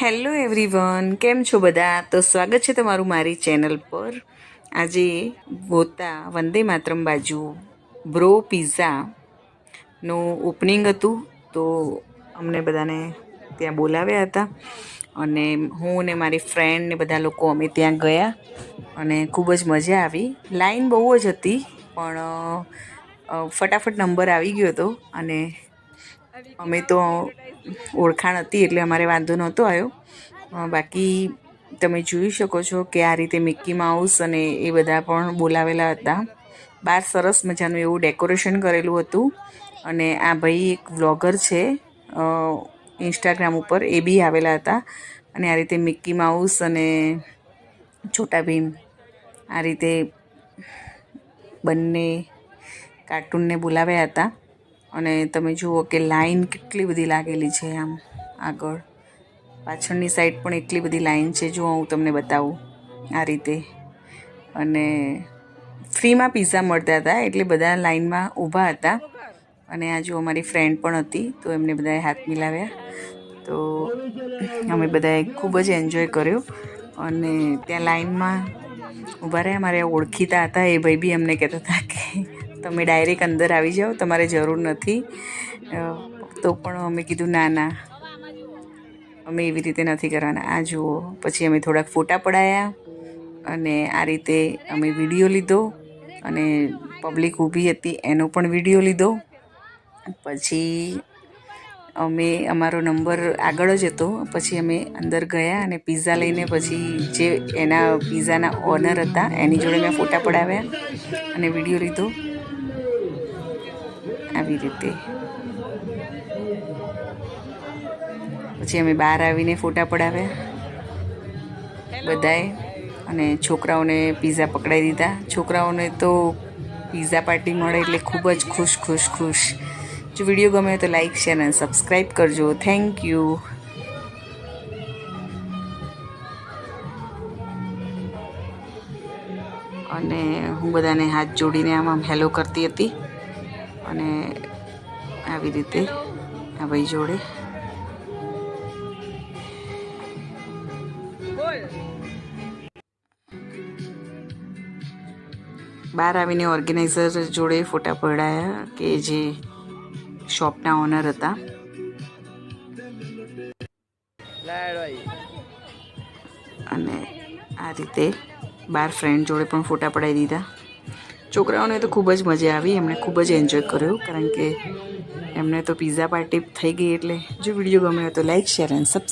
Hello everyone, કેમ છો બધા? તો સ્વાગત છે તમારું મારી ચેનલ પર. આજે ગોતા વંદે માતરમ બાજુ બ્રો પિઝાનું ઓપનિંગ હતું. તો અમને બધાને ત્યાં બોલાવ્યા હતા. અને હું ને મારી ફ્રેન્ડ ને બધા લોકો અમે ત્યાં ગયા. અને ખૂબ જ મજા આવી. લાઈન બહુ જ હતી, પણ ફટાફટ નંબર આવી ગયો હતો. અને અમે તો ઓળખાણ હતી એટલે અમારે વાંધો નહોતો આવ્યો. બાકી તમે જોઈ શકો છો કે આ રીતે મિક્કી માઉસ અને એ બધા પણ બોલાવેલા હતા. બહાર સરસ મજાનું એવું ડેકોરેશન કરેલું હતું અને આ ભાઈ એક વ્લોગર છે ઇન્સ્ટાગ્રામ ઉપર એ બી આવેલા હતા અને આ રીતે મિક્કી માઉસ અને છોટા ભીમ આ રીતે બંને કાર્ટૂનને બોલાવ્યા હતા. અને તમે જુઓ કે લાઈન કેટલી બધી લાગેલી છે આમ આગળ. પાછળની સાઈડ પણ એટલી બધી લાઈન છે. જો હું તમને બતાવું આ રીતે. અને ફ્રીમાં પિઝા મળતા હતા, એટલે બધા લાઈનમાં ઊભા હતા. અને આ જો અમારી ફ્રેન્ડ પણ હતી, તો એમને બધાએ હાથ મિલાવ્યા. તો અમે બધાએ ખૂબ જ એન્જોય કર્યો. અને ત્યાં લાઈનમાં ઊભા રહ્યા. મારે ઓળખીતા હતા એ ભાઈ બી અમને કહેતા હતા કે તમે ડાયરેક્ટ અંદર આવી જાઓ, તમારે જરૂર નથી. તો પણ અમે કીધું, ના ના, અમે એવી રીતે નથી કરવાના. આ જુઓ, પછી અમે થોડાક ફોટા પડાયા અને આ રીતે અમે વીડિયો લીધો અને પબ્લિક ઊભી હતી, એનો પણ વીડિયો લીધો. પછી અમે અમારો નંબર આગળ જ હતો. પછી અમે અંદર ગયા અને પીઝા લઈને પછી જે એના પીઝાના ઓનર હતા એની જોડે મેં ફોટા પડાવ્યા અને વીડિયો લીધો. આવી રીતે. પછી અમે બહાર આવીને ફોટા પડાવ્યા. બધાએ. અને છોકરાઓને પીઝા પકડાવી દીધા. છોકરાઓને તો પીઝા પાર્ટી મળે એટલે ખૂબ જ ખુશ ખુશ ખુશ. જો વીડિયો ગમે તો લાઈક, શેર અને સબસ્ક્રાઈબ કરજો. થેન્ક યુ અને હું બધાને હાથ જોડીને આમ આમ હેલો કરતી હતી. અને આવી રીતે આ ભાઈ જોડે. બહાર આવીને ઓર્ગેનાઇઝર જોડે ફોટા પડાયા કે જે શોપના ઓનર હતા. અને આ રીતે બાર ફ્રેન્ડ જોડે પણ ફોટા પડાવી દીધા. છોકરાઓને તો ખૂબ જ મજા આવી, એમણે ખૂબ જ એન્જોય કર્યો, કારણ કે એમને તો પીઝા પાર્ટી થઈ ગઈ એટલે જો વીડિયો ગમ્યો તો લાઈક શેર એન્ડ સબસ્ક્રાઈબ